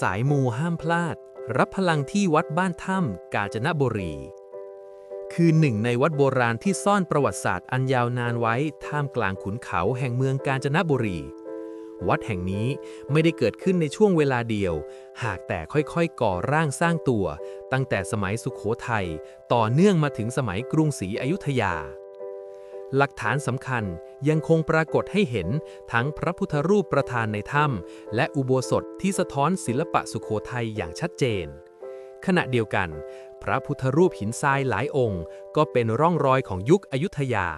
สายมูห้ามพลาด รับพลังที่วัดบ้านถ้ำกาญจนบุรี คือหนึ่งในวัดโบราณที่ซ่อนประวัติศาสตร์อันยาวนานไว้ท่ามกลางขุนเขาแห่งเมืองกาญจนบุรี วัดแห่งนี้ไม่ได้เกิดขึ้นในช่วงเวลาเดียว หากแต่ค่อยๆ ก่อร่างสร้างตัว ตั้งแต่สมัยสุขโขทัยต่อเนื่องมาถึงสมัยกรุงศรีอยุธยาหลักฐานสำคัญ ยังคงปรากฏให้เห็นทั้งพระพุทธรูปประธานในถ้ำและอุโบสถที่สะท้อนศิลปะสุโขทัยอย่างชัดเจน ขณะเดียวกัน พระพุทธรูปหินทรายหลายองค์ ก็เป็นร่องรอยของยุคอยุธยา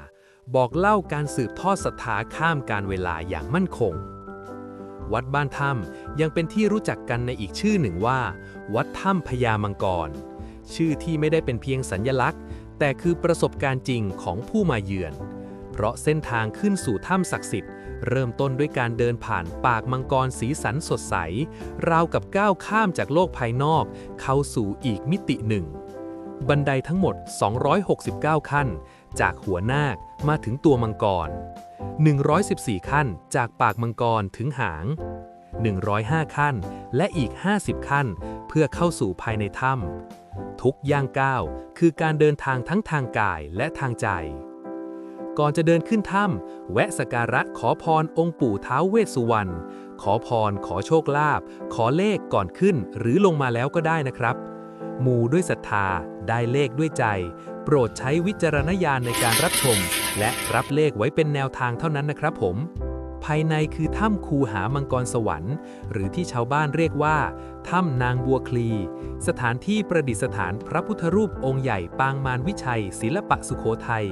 บอกเล่าการสืบทอดศรัทธาข้ามการเวลาอย่างมั่นคง วัดบ้านถ้ำยังเป็นที่รู้จักกันในอีกชื่อหนึ่งว่า วัดถ้ำพญามังกร ชื่อที่ไม่ได้เป็นเพียงสัญญลักษณ์ แต่คือประสบการณ์จริงของผู้มาเยือน เพราะเส้นทางขึ้นสู่ถ้ำศักดิ์สิทธิ์ เริ่มต้นด้วยการเดินผ่านปากมังกรสีสันสดใส ราวกับก้าวข้ามจากโลกภายนอก เข้าสู่อีกมิติหนึ่ง บันไดทั้งหมด 269 ขั้น จากหัวนาคมาถึงตัวมังกร 114 ขั้นจากปากมังกรถึงหาง 105 ขั้น และอีก 50 ขั้น เพื่อเข้าสู่ภายในถ้ำทุกย่างก้าวคือการเดินทางทั้งทางกายและทางใจ ก่อนจะเดินขึ้นถ้ำแวะสการะขอพรองค์ปู่ท้าวเวสสุวรรณ ขอพร ขอโชคลาภ ขอเลขก่อนขึ้นหรือลงมาแล้วก็ได้นะครับ มูด้วยศรัทธา ได้เลขด้วยใจ โปรดใช้วิจารณญาณในการรับชม และรับเลขไว้เป็นแนวทางเท่านั้นนะครับผม ภายในคือถ้ำคูหามังกรสวรรค์ หรือที่ชาวบ้านเรียกว่า ถ้ำนางบัวคลี สถานที่ประดิษฐานพระพุทธรูปองค์ใหญ่ปางมารวิชัย ศิลปะสุโขทัย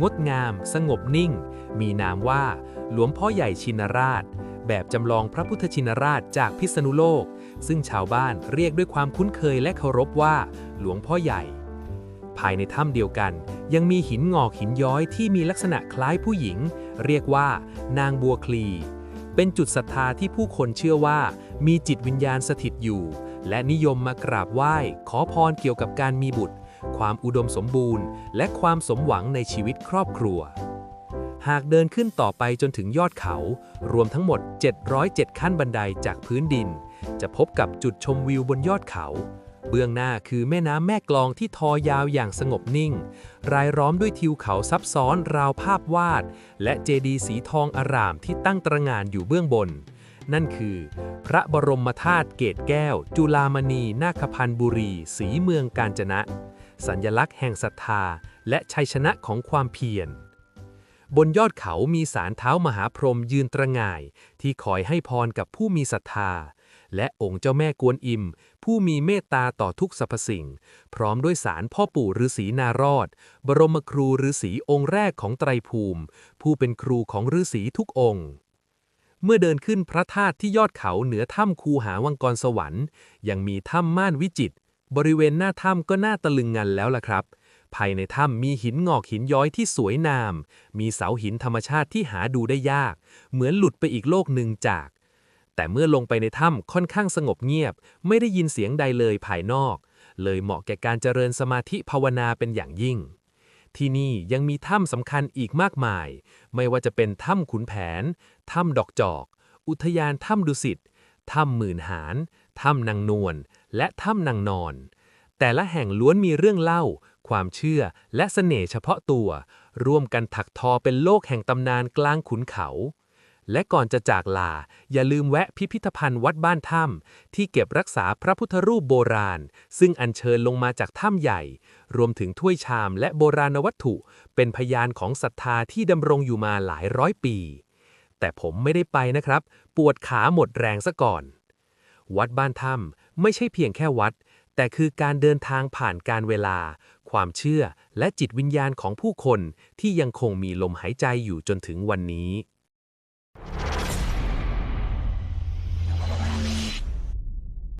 งดงาม สงบนิ่ง มีนามว่า หลวงพ่อใหญ่ชินราช แบบจำลองพระพุทธชินราชจากพิษณุโลก ซึ่งชาวบ้านเรียกด้วยความคุ้นเคยและเคารพว่า หลวงพ่อใหญ่ ภายในถ้ำเดียวกัน ยังมีหินงอกหินย้อยที่มีลักษณะคล้ายผู้หญิง เรียกว่านางบัวคลี เป็นจุดศรัทธาที่ผู้คนเชื่อว่า มีจิตวิญญาณสถิตอยู่ และนิยมมากราบไหว้ ขอพรเกี่ยวกับการมีบุตร ความอุดมสมบูรณ์ และความสมหวังในชีวิตครอบครัว หากเดินขึ้นต่อไปจนถึงยอดเขา รวมทั้งหมด 707 ขั้นบันไดจากพื้นดิน จะพบกับจุดชมวิวบนยอดเขา เบื้องหน้าคือแม่น้ำแม่กลองที่ทอยาวอย่างสงบนิ่ง รายล้อมด้วยทิวเขาซับซ้อนราวภาพวาด และเจดีย์สีทองอร่ามที่ตั้งตระหง่านอยู่เบื้องบน นั่นคือ พระบรมธาตุเกตแก้ว จุลามณี นาคพันธ์บุรี สีเมืองกาญจนะ สัญลักษณ์แห่งศรัทธา และชัยชนะของความเพียรบนยอดเขามีสารเท้ามหาพรหมยืนตระง่าย ที่คอยให้พรกับผู้มีศรัทธา และองค์เจ้าแม่กวนอิม ผู้มีเมตตาต่อทุกสรรพสิ่ง พร้อมด้วยสารพ่อปู่ฤาษีนารอด บรมครูฤาษีองค์แรกของไตรภูมิ ผู้เป็นครูของฤาษีทุกองค์ เมื่อเดินขึ้นพระธาตุที่ยอดเขาเหนือถ้ำคูหาวังกรสวรรค์ ยังมีถ้ำม่านวิจิต บริเวณหน้าถ้ำก็น่าตะลึงงันแล้วล่ะครับภายในถ้ำมีหินงอกหินย้อยที่สวยงาม มีเสาหินธรรมชาติที่หาดูได้ยาก เหมือนหลุดไปอีกโลกหนึ่งจาก แต่เมื่อลงไปในถ้ำค่อนข้างสงบเงียบ ไม่ได้ยินเสียงใดเลยภายนอก เลยเหมาะแก่การเจริญสมาธิภาวนาเป็นอย่างยิ่ง ที่นี่ยังมีถ้ำสำคัญอีกมากมาย ไม่ว่าจะเป็นถ้ำขุนแผน ถ้ำดอกจอก อุทยานถ้ำดุสิต ถ้ำหมื่นหารถ้ำนางนวล และถ้ำนางนอน แต่ละแห่งล้วนมีเรื่องเล่า ความเชื่อและเสน่ห์เฉพาะตัว ร่วมกันถักทอเป็นโลกแห่งตำนานกลางขุนเขา และก่อนจะจากลา อย่าลืมแวะพิพิธภัณฑ์วัดบ้านถ้ำที่เก็บรักษาพระพุทธรูปโบราณ ซึ่งอัญเชิญลงมาจากถ้ำใหญ่ รวมถึงถ้วยชามและโบราณวัตถุ เป็นพยานของศรัทธาที่ดำรงอยู่มาหลายร้อยปี แต่ผมไม่ได้ไปนะครับ ปวดขาหมดแรงซะก่อน วัดบ้านถ้ำไม่ใช่เพียงแค่วัด แต่คือการเดินทางผ่านการเวลา ความเชื่อและจิตวิญญาณของผู้คนที่ยังคงมีลมหายใจอยู่จนถึงวันนี้